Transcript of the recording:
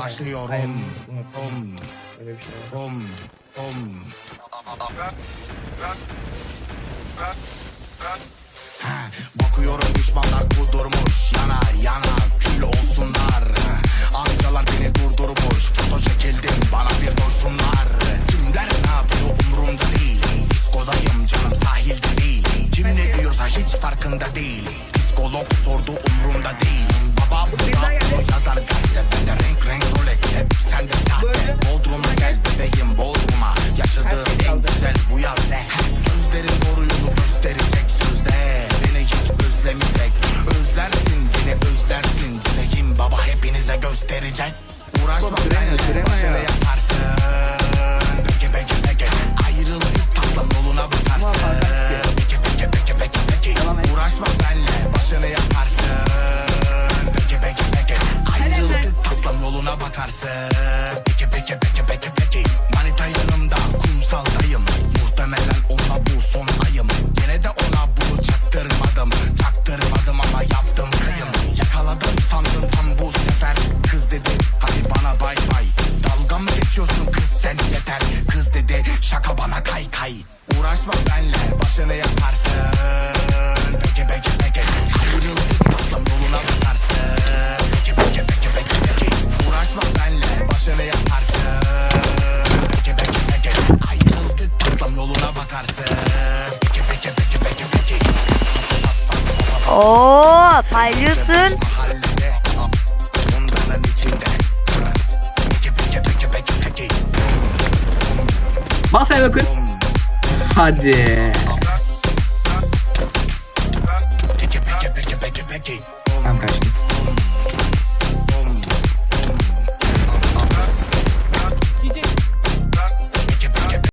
başlıyorum. Hayır. Öyle bir şey var. Ha, Bakıyorum düşmanlar kudurmuş Yana yana kül olsunlar. Amcalar beni durdurmuş. Foto çekildim bana bir doysunlar Kimler ne yapıyor umurumda değil. Diskodayım canım sahilde değil. Kim ne diyorsa hiç farkında değil. Psikolog sordu umurumda değil hepinize gösterecek. Uğraşma benimle ya. yaparsın. Peki peki peki. Ayrıldık tatlım yoluna bakarsın. Peki peki peki peki peki. Uğraşma benimle başını yaparsın. Peki peki peki. Ayrıldık tatlım yoluna bakarsın sen Kız dedi şaka bana kay kay. Uğraşma benle başını yaparsın Peki peki peki. Ayrıldık tatlım yoluna bakarsın. Peki peki peki peki peki. Uğraşma benle başını yaparsın Peki peki peki. Ayrıldık tatlım yoluna bakarsın. Peki peki peki peki peki. Oo, paylıyorsun. Masaya bakın. Hadi.